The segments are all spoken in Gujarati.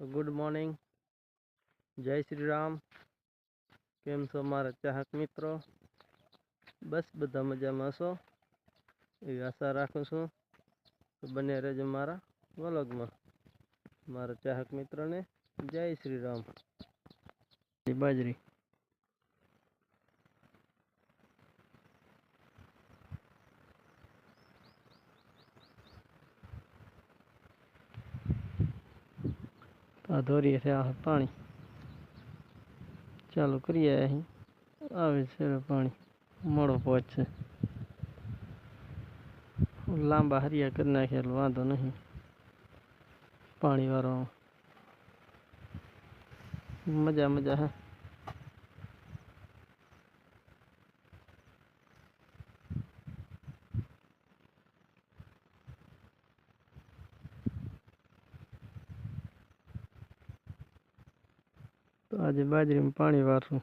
ગુડ મોર્નિંગ જય શ્રી રામ કેમ છો મારા ચાહક મિત્રો? બસ બધા મજામાં છો. એવી આશા રાખું છું તો બને રહેજો મારા વલોગમાં. મારા ચાહક મિત્રોને જય શ્રી રામ. બાજરી. આ ધોરીએ છે, આ પાણી. ચાલુ કરીએ અહીં. આવે છે પાણી. મળો પહોંચશે. લાંબા હરિયા કરી નાખ્યા એટલે વાંધો નહીં. પાણી વાળો મજા મજા, હે. આજે બાજરીમાં પાણી વારશું.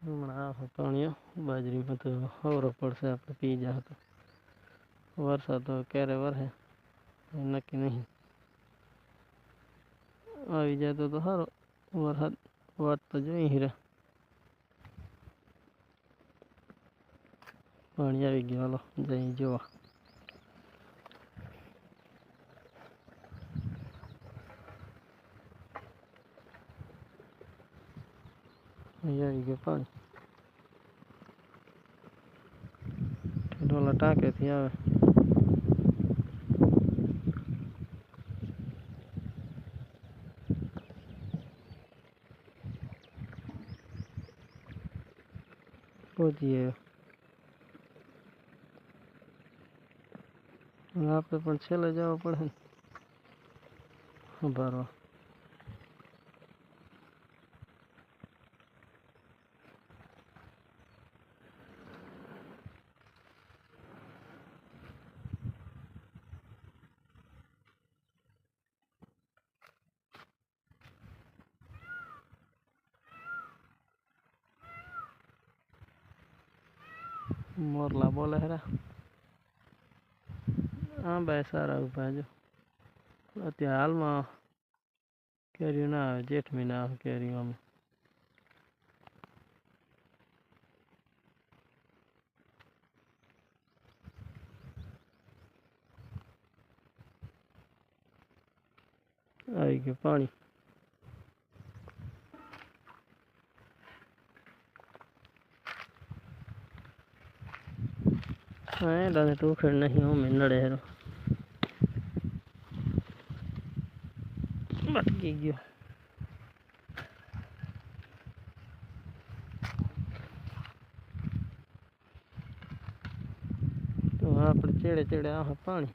હમણાં આવે પાણીઓ બાજરીમાં તો હવરો પડશે, આપણે પી જાય તો. વરસાદ તો ક્યારે વરસે? નક્કી નહીં. આવી જાય તો સારો વરસાદ વાત તો જોઈ હીરા પાણી આવી ગયો, હાલો, જઈ જોવા. અહીં આવી ગયું પાણી ઢોલા ટાંકેથી આવે પહોંચીએ આપણે પણ છેલ્લે જવું પડે ને. ભરવા મોરલા બોલે હેરા હા ભાઈ સારા ઉભા જો અત્યારે હાલમાં કેરીઓ ના આવે જેઠ મહિના આવે કેરીઓ અમે આવી ગયું પાણી હા એ લાગે તું ખેડ નહીં હું, મેં નડે હેરો. અટકી ગયો. તો આપણે ચેડે ચેડે આ પાણી.